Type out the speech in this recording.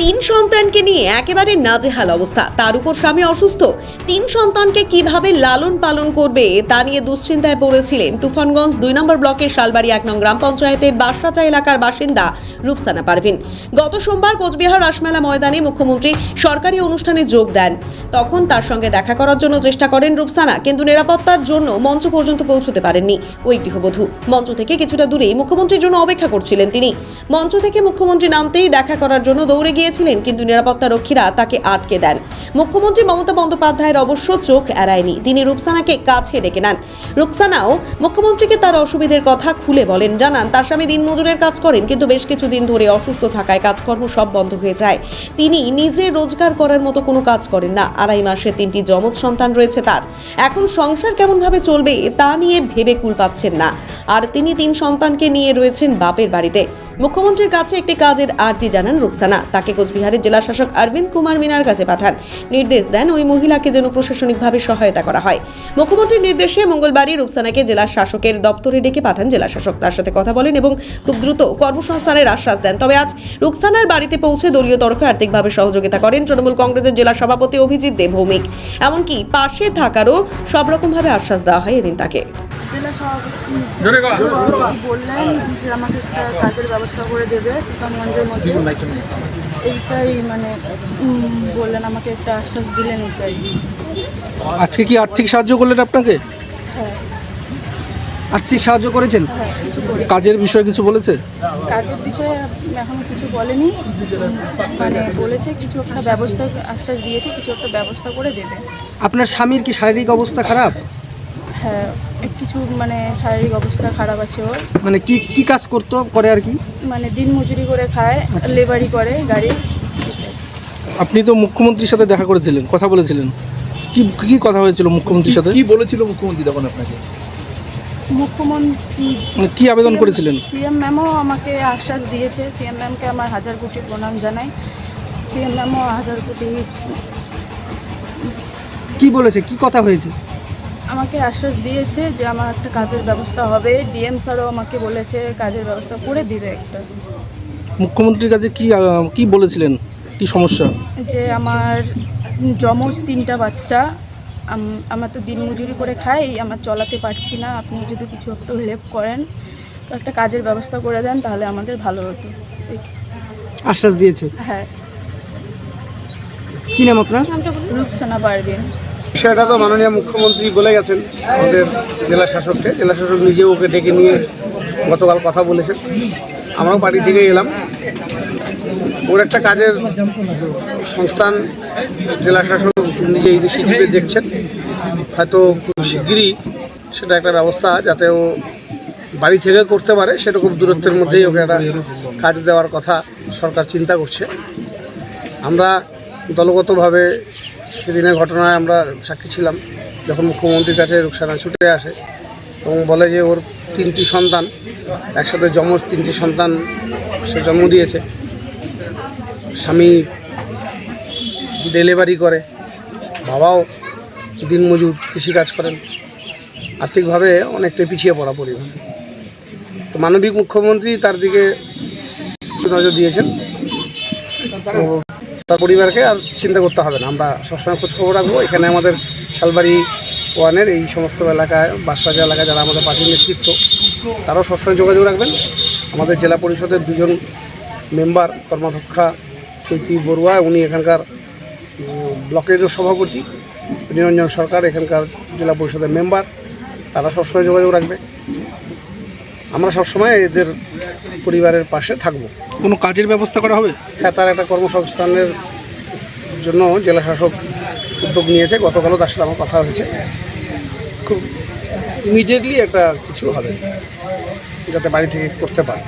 তিন সন্তানকে নিয়ে একেবারে নাজেহাল অবস্থা। তার উপর স্বামী অসুস্থ। তিন সন্তানকে কীভাবে লালন পালন করবে তা নিয়ে দুশ্চিন্তায় পড়েছিলেন তুফানগঞ্জ দুই নম্বর ব্লকের শালবাড়ি এক নং গ্রাম পঞ্চায়েতের বাসরাচা এলাকার বাসিন্দা রূপসানা পারভিন। গত সোমবার কোচবিহার রাসমেলা ময়দানে মুখ্যমন্ত্রী সরকারি অনুষ্ঠানে যোগ দেন। তখন তার সঙ্গে দেখা করার জন্য চেষ্টা করেন রূপসানা কিন্তু নিরাপত্তার জন্য মঞ্চ পর্যন্ত পৌঁছতে পারেননি। ওই গৃহবধূ মঞ্চ থেকে কিছুটা দূরেই মুখ্যমন্ত্রীর জন্য অপেক্ষা করছিলেন তিনি। মঞ্চ থেকে মুখ্যমন্ত্রী নামতেই দেখা করার জন্য দৌড়ে গিয়েছিলেন কিন্তু নিরাপত্তা রক্ষীরা তাকে আটকে দেন। মুখ্যমন্ত্রী মমতা বন্দ্যোপাধ্যায়ের অবশ্য চোখ এড়ায়নি। তিনি রূপসানাকে কাছে ডেকে নেন। রূপসানাও মুখ্যমন্ত্রীকে তার অসুবিধের কথা খুলে বলেন। জানান, তার স্বামী দিনমজুরের কাজ করেন, কিন্তু বেশ কিছুদিন ধরে অসুস্থ থাকায় কাজকর্ম সব বন্ধ হয়ে যায়। তিনি নিজে রোজগার করার মতো কোনো কাজ করেন না। আড়াই মাসে তিনটি যমজ সন্তান রয়েছে তার। এখন সংসার কেমনভাবে চলবে, তা নিয়ে ভেবে কুল পাচ্ছেন না। আর তিনি তিন সন্তানকে নিয়ে রয়েছেন বাপের বাড়িতে। মুখ্যমন্ত্রীর কাছে একটি কাজের আর্জি জানান রুকসানা তাকে কোচবিহারের জেলা শাসক অরবিন্দ কুমার মিনার কাছে পাঠান। নির্দেশ দেন ওই মহিলাকে যেন প্রশাসনিকভাবে সহায়তা করা হয়। মুখ্যমন্ত্রীর নির্দেশে মঙ্গলবারই রূপসানাকে জেলা শাসকের দপ্তরে ডেকে পাঠান জেলা শাসক তার সাথে কথা বলেন এবং খুব দ্রুত কর্মসংস্থানের আশ্বাস দেন। তবে আজ রুকসানার বাড়িতে পৌঁছে দলীয় তরফে আর্থিকভাবে সহযোগিতা করেন তৃণমূল কংগ্রেসের জেলা সভাপতি অভিজিৎ দেব ভৌমিক। এমনকি পাশে থাকারও সব রকমভাবে আশ্বাস দেওয়া হয় এদিন তাকে। বললেন যে আমাকে একটা কাজের ব্যবস্থা করে দেবে মধ্যে। এইটাই মানে বললেন আমাকে একটা আশ্বাস দিলেন এটাই আজকে কি আর্থিক সাহায্য করলেন আপনাকে? হ্যাঁ। আর্থিক সাহায্য করেছেন? হ্যাঁ কিছু কাজের বিষয়ে কিছু বলেছে? কাজের বিষয়ে এখনও কিছু বলেনি। মানে বলেছে কিছু একটা ব্যবস্থা আশ্বাস দিয়েছে কিছু একটা ব্যবস্থা করে দেবে। আপনার স্বামীর কি শারীরিক অবস্থা খারাপ? হ্যাঁ কিছু মানে শারীরিক অবস্থা খারাপ আছে ওর। মানে কি কি কাজ করতো করে আর কি? মানে দিন মজুরি করে খায় আচ্ছা। লেবারি করে এটাই। আপনি তো মুখ্যমন্ত্রীর সাথে দেখা করেছিলেন কথা বলেছিলেন। কি কি কথা হয়েছিল মুখ্যমন্ত্রীর সাথে? কি বলেছিল মুখ্যমন্ত্রী তখন আপনাকে? মুখ্যমন্ত্রী মানে কি আবেদন করেছিলেন? সিএম ম্যামও আমাকে আশ্বাস দিয়েছে সিএম ম্যামকে আমার হাজার কোটি প্রণাম জানাই। সিএম ম্যামও হাজার কোটি কি বলেছে কি কথা হয়েছে? আমাকে আশ্বাস দিয়েছে যে আমার একটা কাজের ব্যবস্থা হবে। ডিএম স্যারও আমাকে বলেছে কাজের ব্যবস্থা করে দিবে একটা। মুখ্যমন্ত্রীর কাছে কি আহ, কি বলেছিলেন? কি সমস্যা? যে আমার যমজ তিনটা বাচ্চা আম- আমার তো দিনমজুরি করে খাই আমার চলাতে পারছি না। আপনি যদি কিছু একটু হেল্প করেন তো একটা কাজের ব্যবস্থা করে দেন তাহলে আমাদের ভালো হতো। এই- আশ্বাস দিয়েছে? হ্যাঁ। কি নাম আপনার? রূপসানা পারবেন বিষয়টা তো মাননীয় মুখ্যমন্ত্রী বলে গেছেন, আমাদের জেলা শাসককে। জেলা শাসক নিজেও ওকে ডেকে নিয়ে গতকাল কথা বলেছেন। আমরাও বাড়ি থেকে এলাম। ওর একটা কাজের সংস্থান জেলা শাসক নিজে ইনিশিয়েটিভে দেখছেন। হয়তো শিগগিরই সেটা একটা ব্যবস্থা যাতে ও বাড়ি থেকে করতে পারে সেরকম দূরত্বের মধ্যেই ওকে একটা কাজ দেওয়ার কথা সরকার চিন্তা করছে। আমরা দলগতভাবে সেদিনের ঘটনায় আমরা সাক্ষী ছিলাম, যখন মুখ্যমন্ত্রীর কাছে রুকসানা ছুটে আসে এবং বলে যে ওর তিনটি সন্তান, একসাথে যমজ তিনটি সন্তান সে জন্ম দিয়েছে। স্বামী ডেলিভারি করে, বাবাও দিনমজুর কৃষিকাজ করেন। আর্থিকভাবে অনেকটাই পিছিয়ে পড়া পরিবার। তো মানবিক মুখ্যমন্ত্রী তার দিকে নজর দিয়েছেন। তার পরিবারকে আর চিন্তা করতে হবে না। আমরা সবসময় খোঁজ খবর রাখব। এখানে আমাদের শালবাড়ি ওয়ানের এই সমস্ত এলাকায় বাসরাজা এলাকায় যারা আমাদের পার্টির নেতৃত্ব, তারাও সবসময় যোগাযোগ রাখবেন। আমাদের জেলা পরিষদের দুজন মেম্বার, কর্মাধ্যক্ষা চৈতি বড়ুয়া, উনি এখানকার ব্লকেরও সভাপতি। নিরঞ্জন সরকার এখানকার জেলা পরিষদের মেম্বার। তারা সবসময় যোগাযোগ রাখবে। আমরা সবসময় এদের পরিবারের পাশে থাকব। কোনো কাজের ব্যবস্থা করা হবে? হ্যাঁ তার একটা কর্মসংস্থানের জন্য জেলা শাসক উদ্যোগ নিয়েছে। গতকালও তার সাথে আমার কথা হয়েছে। খুব ইমিডিয়েটলি একটা কিছু হবে যাতে বাড়ি থেকে করতে পারে।